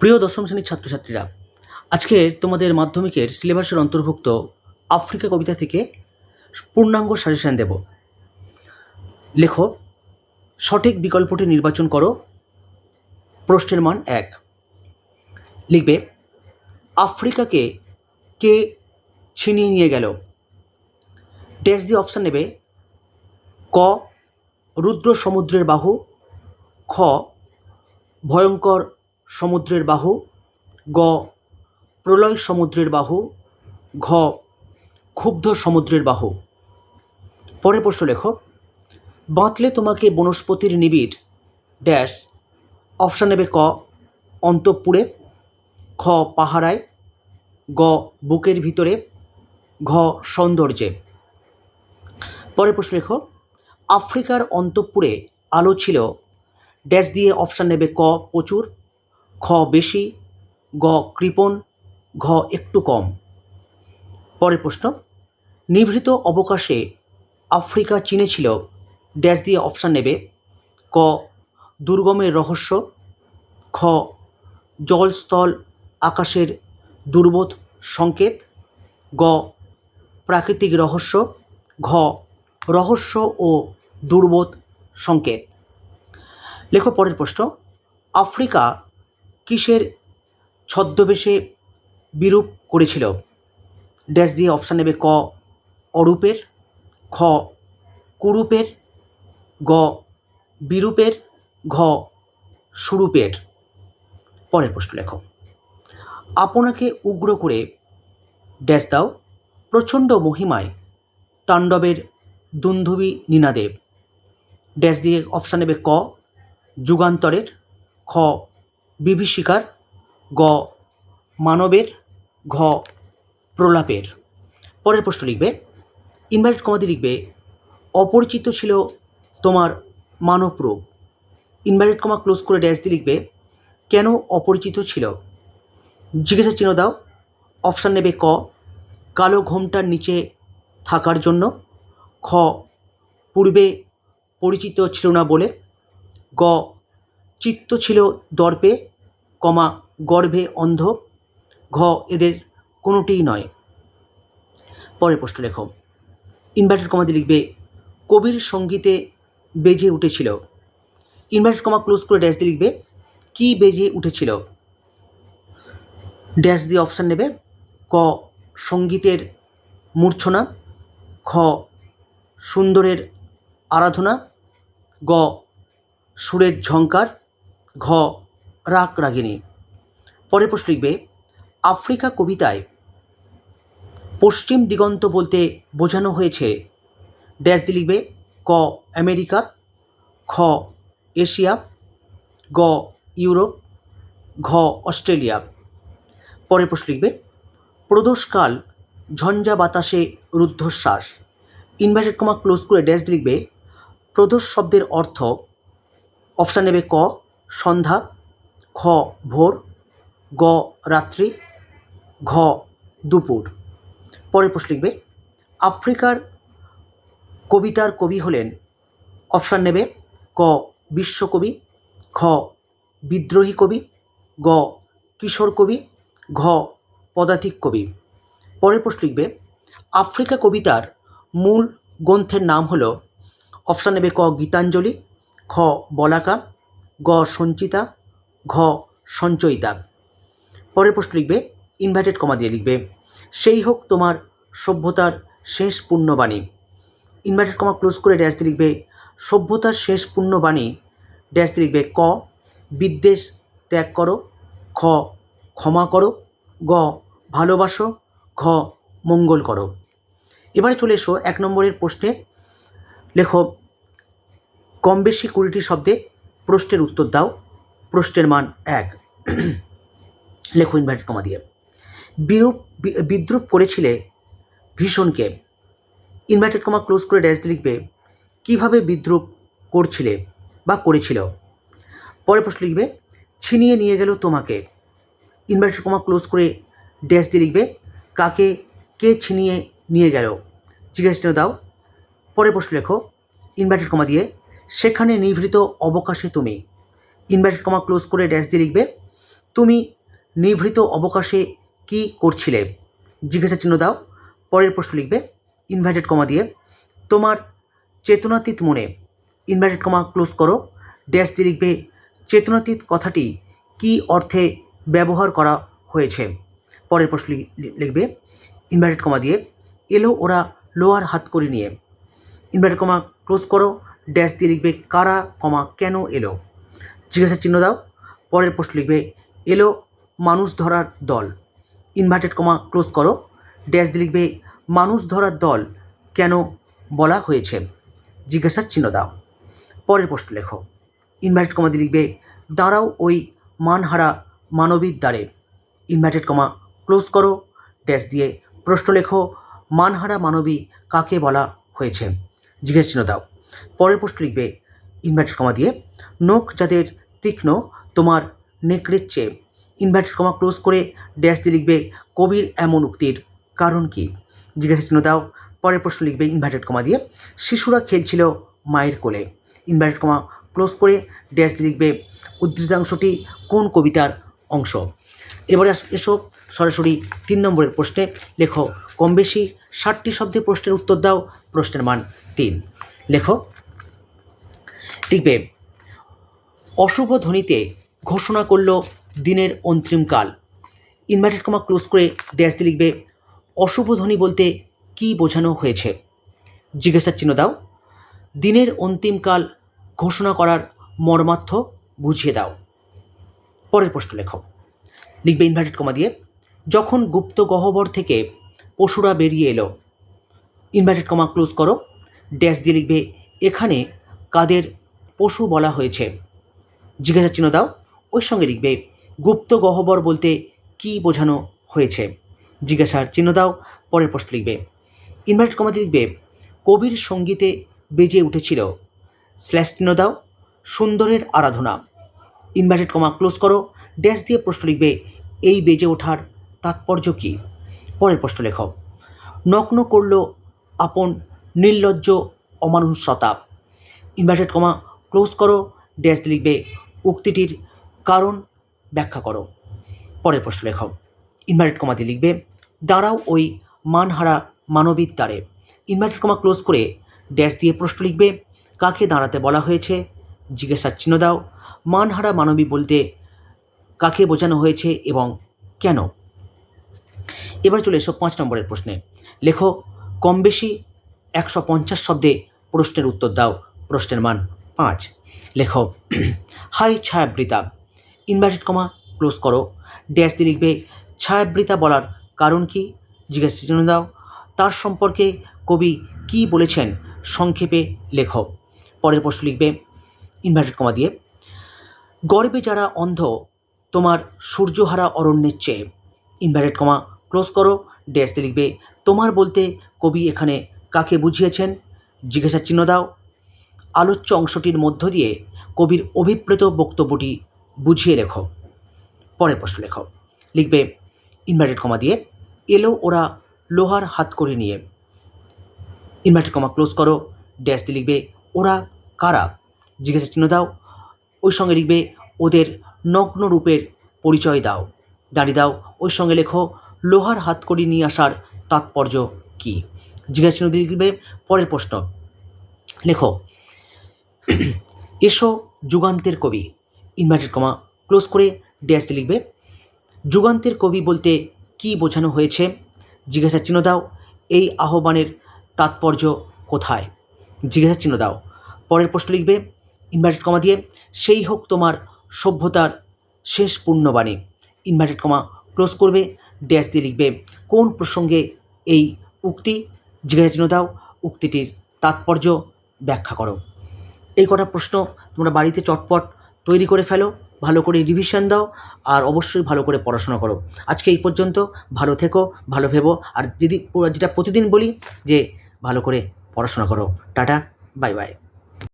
প্রিয় দশম শ্রেণির ছাত্রছাত্রীরা, আজকে তোমাদের মাধ্যমিকের সিলেবাসের অন্তর্ভুক্ত আফ্রিকা কবিতা থেকে পূর্ণাঙ্গ সাজেশন দেব। লেখো, সঠিক বিকল্পটি নির্বাচন করো। প্রশ্নের মান এক। লিখবে, আফ্রিকাকে কে ছিনিয়ে নিয়ে গেল? ড্যাশ দিয়ে অপশান নেবে, ক, রুদ্র সমুদ্রের বাহু, খ, ভয়ঙ্কর সমুদ্রের বাহু, গ, প্রলয় সমুদ্রের বাহু, ঘ, ক্ষুব্ধ সমুদ্রের বাহু। পরের প্রশ্ন লেখো বাঁধলে তোমাকে বনস্পতির নিবিড়, ড্যাশ, অপশান নেবে ক, অন্তঃপুরে, খ, পাহারায়, গ, বুকের ভিতরে, ঘ, সৌন্দর্যে। পরের প্রশ্ন লেখো, আফ্রিকার অন্তঃপুরে আলো ছিল, ড্যাশ দিয়ে অপশান নেবে ক, প্রচুর খ বেশি, গ কৃপণ, ঘ একটু কম। পরের প্রশ্ন, নিভৃত অবকাশে আফ্রিকা চীনে ছিল, ড্যাশ দিয়ে অপশান নেবে। ক দুর্গমের রহস্য। খ, জলস্থল আকাশের দুর্বোধ সংকেত। গ, প্রাকৃতিক রহস্য। ঘ, রহস্য ও দুর্বোধ সংকেত। লেখো পরের প্রশ্ন, আফ্রিকা কিসের ছদ্মবেশে বিরূপ করেছিল? ড্যাশ দিয়ে অপশান নেবে ক অরূপের, খ কুরূপের, গ বিরূপের, ঘ সুরূপের। পরের প্রশ্ন লেখো। আপনাকে উগ্র করে ড্যাশ দাও প্রচণ্ড মহিমায় তাণ্ডবের দুন্ধুবি নীনাদেব। ড্যাশ দিয়ে অপশান নেবে ক যুগান্তরের, খ বিভীষিকার গ মানবের, ঘ প্রলাপের। পরের প্রশ্ন লিখবে ইনভার্টেড কমাতে লিখবে, অপরিচিত ছিল তোমার মানব রূপ। ইনভার্টেড কমা ক্লোজ করে ড্যাশ দিয়ে লিখবে, কেন অপরিচিত ছিল? জিজ্ঞাসা চিহ্ন দাও, অপশান নেবে ক, কালো ঘোমটার নিচে থাকার জন্য। খ, পূর্বে পরিচিত ছিল না বলে। গ, চিত্ত ছিল দর্পে। কমা গর্ভে অন্ধ। ঘ, এদের কোনোটিই নয়। পরের প্রশ্ন লেখো। ইনভার্টেড কমাতে লিখবে, কবির সঙ্গীতে বেজে উঠেছিল। ইনভার্টেড কমা ক্লোজ করে ড্যাশ দিয়ে লিখবে, কি বেজে উঠেছিল? ড্যাশ দিয়ে অপশান নেবে, ক, সঙ্গীতের মূর্ছনা, খ, সুন্দরের আরাধনা, গ, সুরের ঝঙ্কার ঘ রাগ রাগিনী পরের প্রশ্ন লিখবে, আফ্রিকা কবিতায় পশ্চিম দিগন্ত বলতে বোঝানো হয়েছে। ড্যাশ দিয়ে লিখবে, ক আমেরিকা, খ এশিয়া, গ ইউরোপ, ঘ অস্ট্রেলিয়া। পরের প্রশ্ন লিখবে, প্রদোষকাল, ঝঞ্ঝা বাতাসে রুদ্ধশ্বাস। ইনভার্টেড কমা ক্লোজ করে ড্যাশ লিখবে, প্রদোষ শব্দের অর্থ, অপশান নেবে ক, সন্ধ্যা খ ভোর, গ রাত্রি, ঘ দুপুর। পরের প্রশ্ন লিখবে, আফ্রিকার কবিতার কবি হলেন অপশান নেবে, ক বিশ্বকবি খ বিদ্রোহী কবি, গ কিশোর কবি, ঘ পদাতিক কবি। পরের প্রশ্ন লিখবে, আফ্রিকা কবিতার মূল গ্রন্থের নাম হল, অপশান নেবে ক গীতাঞ্জলি, খ বলাকা, গ সঞ্চিতা ঘ সঞ্চয়িতা পরের প্রশ্ন লিখবে ইনভার্টেড কমা দিয়ে লিখবে, সেই হোক তোমার সভ্যতার শেষ পুণ্যবাণী। ইনভার্টেড কমা ক্লোজ করে ড্যাশ দিয়ে লিখবে, সভ্যতার শেষ পুণ্যবাণী। ড্যাশ দিয়ে লিখবে, ক, বিদ্বেষ ত্যাগ করো। খ, ক্ষমা করো। গ, ভালোবাসো। ঘ, মঙ্গল করো। এবারে চলে এসো এক নম্বরের প্রশ্নে। লেখো, কম বেশি কুড়িটি শব্দে প্রশ্নের উত্তর দাও। প্রশ্নের মান এক। লেখো ইনভার্টেড কমা দিয়ে। বিরূপ বিদ্রুপ করেছিলে ভীষণকে। ইনভার্টেড কমা ক্লোজ করে ড্যাশ লিখবে, কীভাবে বিদ্রুপ করছিলে বা করেছিল? পরে প্রশ্ন লিখবে, ছিনিয়ে নিয়ে গেল তোমাকে। ইনভার্টেড কমা ক্লোজ করে ড্যাশ দিয়ে লিখবে, কাকে, কে ছিনিয়ে নিয়ে গেল? জিজ্ঞাসা দাও। পরের প্রশ্ন লেখো, ইনভার্টেড কমা দিয়ে, সেখানে নিভৃত অবকাশে তুমি ইনভার্টেড কমা ক্লোজ করে ড্যাশ দিয়ে লিখবে, তুমি নিভৃত অবকাশে কি করছিলে? জিজ্ঞাসা চিহ্ন দাও, পরের প্রশ্ন লিখবে ইনভার্টেড কমা দিয়ে, তোমার চেতনাতীত মনে ইনভার্টেড কমা ক্লোজ করো ড্যাশ দিয়ে লিখবে, চেতনাতীত কথাটি কী অর্থে ব্যবহার করা হয়েছে? পরের প্রশ্ন লিখবে ইনভার্টেড কমা দিয়ে, এলো ওরা লোহার হাত করে নিয়ে ইনভার্টেড কমা ক্লোজ করো ড্যাশ দিয়ে লিখবে, কারা কমা কেন এলো? জিজ্ঞাসা চিহ্ন দাও, পরের প্রশ্ন লিখবে, এলো মানুষ ধরার দল। ইনভার্টেড কমা ক্লোজ করো। ড্যাশ দিয়ে লিখবে, মানুষ ধরার দল কেন বলা হয়েছে? জিজ্ঞাসার চিহ্ন দাও। পরের প্রশ্ন লেখো। ইনভার্টেড কমা দিয়ে লিখবে, দাঁড়াও ওই মানহারা মানবীর দ্বারে। ইনভার্টেড কমা ক্লোজ করো। ড্যাশ দিয়ে প্রশ্ন লেখো, মানহারা মানবী কাকে বলা হয়েছে? জিজ্ঞাসা চিহ্ন দাও। পরের প্রশ্ন লিখবে ইনভার্টেড কমা দিয়ে, নখ যাদের তীক্ষ্ণ তোমার নেকড়ের চেয়ে। ইনভার্টেড কমা ক্লোজ করে ড্যাশ দিয়ে লিখবে কবির এমন উক্তির। কারণ কি? জিজ্ঞাসা চিহ্ন দাও। পরের প্রশ্ন লিখবে ইনভার্টেড কমা দিয়ে। শিশুরা খেলছিল মায়ের কোলে। ইনভার্টেড কমা ক্লোজ করে ড্যাশ দিয়ে লিখবে উদ্ধৃতাংশটি কোন কবিতার অংশ? এবারে এসো সরাসরি তিন নম্বরের প্রশ্নে। লেখো, কম বেশি ষাটটি শব্দের প্রশ্নের উত্তর দাও। প্রশ্নের মান তিন। লেখো, লিখবে অশুভ ধ্বনিতে ঘোষণা করল দিনের অন্তিমকাল ইনভার্টেড কমা ক্লোজ করে ড্যাশ দিয়ে লিখবে, অশুভ ধ্বনি বলতে কি বোঝানো হয়েছে? জিজ্ঞাসার চিহ্ন দাও। দিনের অন্তিমকাল ঘোষণা করার মর্মার্থ বুঝিয়ে দাও। পরের প্রশ্ন লেখো। লিখবে ইনভার্টেড কমা দিয়ে, যখন গুপ্ত গহ্বর থেকে পশুরা বেরিয়ে এলো। ইনভার্টেড কমা ক্লোজ করো, ড্যাশ দিয়ে লিখবে, এখানে কাদের পশু বলা হয়েছে? জিজ্ঞাসা চিহ্ন দাও, ওই সঙ্গে লিখবে, গুপ্ত গহ্বর বলতে কি বোঝানো হয়েছে? জিজ্ঞাসার চিহ্ন দাও, পরের প্রশ্ন লিখবে ইনভার্টেড কমাতে লিখবে, কবির সঙ্গীতে বেজে উঠেছিল। স্ল্যাশ চিহ্ন দাও, সুন্দরের আরাধনা। ইনভার্টেড কমা ক্লোজ করো ড্যাশ দিয়ে প্রশ্ন লিখবে, এই বেজে ওঠার তাৎপর্য কী? পরের প্রশ্ন লেখো, নগ্ন করল আপন নির্লজ্জ অমানুষতা। ইনভার্টেড কমা ক্লোজ করো ড্যাশ লিখবে উক্তিটির কারণ ব্যাখ্যা করো। পরের প্রশ্ন লেখো। ইনভার্টেড কমাতে লিখবে, দাঁড়াও ওই মানহারা মানবীর দ্বারে। ইনভার্টেড কমা ক্লোজ করে ড্যাশ দিয়ে প্রশ্ন লিখবে, কাকে দাঁড়াতে বলা হয়েছে? জিজ্ঞাসার চিহ্ন দাও, মানহারা মানবী বলতে কাকে বোঝানো হয়েছে এবং কেন? এবার চলে এসো পাঁচ নম্বরের প্রশ্নে। লেখো কম বেশি একশো পঞ্চাশ শব্দে প্রশ্নের উত্তর দাও। প্রশ্নের মান পাঁচ। লেখো, হাই ছায়াবৃতা ইনভার্টেড কমা ক্লোজ করো। ড্যাশ দিয়ে লিখবে, ছায়াবৃতা বলার কারণ কি? জিজ্ঞাসা চিহ্ন দাও। তার সম্পর্কে কবি কি বলেছেন সংক্ষেপে লেখো। পরের প্রশ্ন লিখবে ইনভার্টেড কমা দিয়ে, গর্বে যারা অন্ধ, তোমার সূর্যহারা অরণ্যের চেয়ে ইনভার্টেড কমা ক্লোজ করো। ড্যাশ দিয়ে লিখবে, তোমার বলতে কবি এখানে কাকে বুঝিয়েছেন? জিজ্ঞাসা চিহ্ন দাও। আলোচ্য অংশটির মধ্য দিয়ে কবির অভিপ্রেত বক্তব্যটি বুঝিয়ে লেখো পরের প্রশ্ন লেখো। লিখবে ইনভার্টেড কমা দিয়ে, এলো ওরা লোহার হাত করে নিয়ে। ইনভার্টেড কমা ক্লোজ করো ড্যাশ দিয়ে লিখবে, ওরা কারা? জিজ্ঞাসা চিহ্ন দাও, ওই সঙ্গে লিখবে, ওদের নগ্ন রূপের পরিচয় দাও। দাঁড়িয়ে দাও, ওই সঙ্গে লেখো, লোহার হাত করি নিয়ে আসার তাৎপর্য কী? জিজ্ঞাসা চিহ্ন দিয়ে লিখবে, পরের প্রশ্ন। লেখো এসো যুগান্তের কবি ইনভার্টেড কমা ক্লোজ করে ড্যাশ লিখবে, যুগান্তের কবি বলতে কি বোঝানো হয়েছে? জিজ্ঞাসা চিহ্ন দাও, এই আহ্বানের তাৎপর্য কোথায়? জিজ্ঞাসা চিহ্ন দাও, পরের প্রশ্ন লিখবে ইনভার্টেড কমা দিয়ে, সেই হোক তোমার সভ্যতার শেষ পূর্ণবাণী ইনভার্টেড কমা ক্লোজ করবে ড্যাশ দিয়ে লিখবে, কোন প্রসঙ্গে এই উক্তি? জিজ্ঞাসা চিহ্ন দাও, উক্তিটির তাৎপর্য ব্যাখ্যা করো। এই কটা প্রশ্ন তোমরা বাড়িতে চটপট তৈরি করে ফেলো, ভালো করে রিভিশন দাও আর অবশ্যই ভালো করে পড়াশোনা করো। আজকে এই পর্যন্ত, ভালো থেকো, ভালো ভেবো আর যদি যেটা প্রতিদিন বলি যে ভালো করে পড়াশোনা করো। Tata bye bye